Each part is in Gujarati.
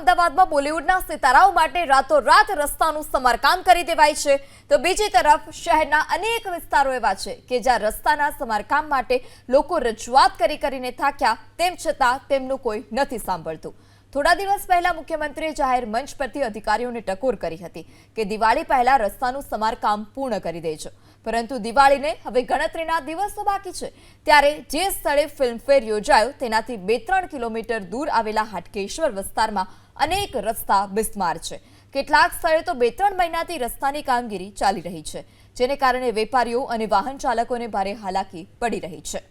અમદાવાદમાં બોલિવૂડના સિતારાઓ માટે રાતોરાત રસ્તાનું સમારકામ કરી દેવાય છે. તો બીજી તરફ શહેરના અનેક વિસ્તારો એવા છે કે જ્યાં રસ્તાના સમારકામ માટે લોકો રજૂઆત કરી કરીને થાક્યા, તેમ છતાં તેમનું કોઈ નથી સાંભળતું. થોડા દિવસ પહેલા મુખ્યમંત્રીએ જાહેર મંચ પરથી અધિકારીઓને ટકોર કરી હતી કે દિવાળી પહેલા રસ્તાનું સમારકામ પૂર્ણ કરી દેજો પરંતુ દિવાળીને હવે ગણતરીના દિવસો બાકી છે. ત્યારે જે સ્થળે ફિલ્મફેર યોજાયો તેનાથી બે ત્રણ કિલોમીટર દૂર આવેલા હાટકેશ્વર વિસ્તારમાં અનેક રસ્તા બિસ્માર છે. કેટલાક સ્થળે તો બે ત્રણ મહિનાથી રસ્તાની કામગીરી ચાલી રહી છે, જેને કારણે વેપારીઓ અને વાહન ચાલકોને ભારે હાલાકી પડી રહી છે.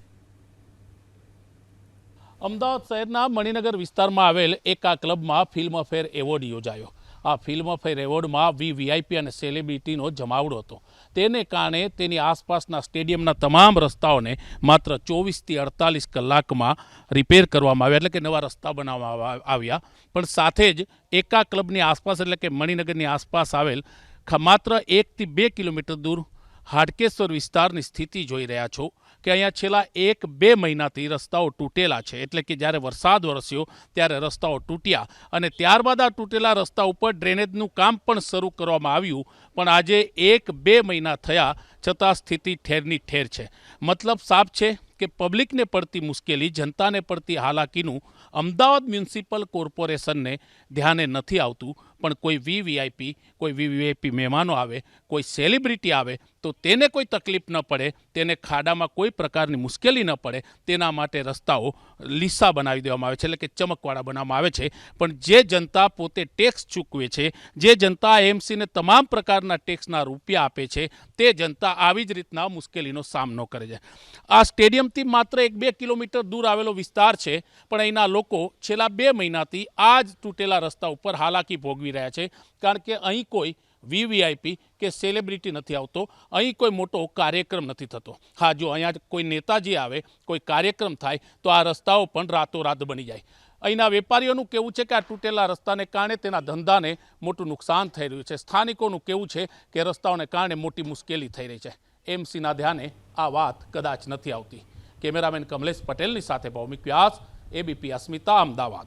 અમદાવાદ શહેરના મણિનગર વિસ્તારમાં આવેલ એકા ક્લબમાં ફિલ્મફેર એવોર્ડ યોજાયો. આ ફિલ્મફેર એવોર્ડમાં વી વીઆઈપી અને સેલિબ્રિટીનો જમાવડો હતો. તેને કારણે તેની આસપાસના સ્ટેડિયમના તમામ રસ્તાઓને માત્ર ચોવીસથી અડતાલીસ કલાકમાં રિપેર કરવામાં આવ્યા, એટલે કે નવા રસ્તા બનાવવામાં આવ્યા. પણ સાથે જ એકા ક્લબની આસપાસ, એટલે કે મણિનગરની આસપાસ આવેલ માત્ર એકથી બે કિલોમીટર દૂર હાડકેશ્વર વિસ્તારની સ્થિતિ જોઈ રહ્યા છો. કે અહીંયા છેલ્લા એક બે મહિનાથી રસ્તાઓ તૂટેલા છે. એટલે કે જ્યારે વરસાદ વરસ્યો ત્યારે રસ્તાઓ તૂટ્યા અને ત્યારબાદ આ તૂટેલા રસ્તા ઉપર ડ્રેનેજનું કામ પણ શરૂ કરવામાં આવ્યું. પણ આજે એક બે મહિના થયા છતાં સ્થિતિ ઠેરની ઠેર છે. મતલબ સાફ છે કે પબ્લિકને પડતી મુશ્કેલી, જનતાને પડતી હાલાકીનું અમદાવાદ મ્યુનિસિપલ કોર્પોરેશનને ધ્યાને નથી આવતું. પણ કોઈ વીવીઆઈપી કોઈ વીવીઆઈપી મહેમાનો આવે, કોઈ સેલિબ્રિટી આવે, તો તેને કોઈ તકલીફ ન પડે, તેને ખાડામાં કોઈ પ્રકારની મુશ્કેલી ન પડે, તેના માટે રસ્તાઓ લીસા બનાવી દેવામાં આવે છે, એટલે કે ચમકવાળા બનાવવામાં આવે છે. પણ જે જનતા પોતે ટેક્સ ચૂકવે છે, જે જનતા એમસીને તમામ પ્રકારના ટેક્સના રૂપિયા આપે છે, તે જનતા આવી જ રીતના મુશ્કેલીનો સામનો કરે છે. આ સ્ટેડિયમથી માત્ર એક બે કિલોમીટર દૂર આવેલો વિસ્તાર છે, પણ અહીંના લોકો છેલ્લા બે મહિનાથી આ જ તૂટેલા રસ્તા ઉપર હાલાકી ભોગવી રહ્યા છે. કારણ કે અહીં કોઈ વીવીઆઈપી કે સેલિબ્રિટી નથી આવતો. અહીં કોઈ મોટો કાર્યક્રમ નથી થતો. હા, જો અહીંયા કોઈ નેતાજી આવે, કોઈ કાર્યક્રમ થાય, તો આ રસ્તાઓ પણ રાતોરાત બની જાય. અહીંના વેપારીઓનું કેવું છે કે આ તૂટેલા રસ્તાને કારણે તેના ધંધાને મોટું નુકસાન થઈ રહ્યું છે. સ્થાનિકોનું કેવું છે કે રસ્તાઓને કારણે મોટી મુશ્કેલી થઈ રહી છે. એમસીના ધ્યાને આ વાત કદાચ નથી આવતી. કેમેરામેન કમલેશ પટેલની સાથે ભૌમિક વ્યાસ એબીપી અસ્મિતા, અમદાવાદ.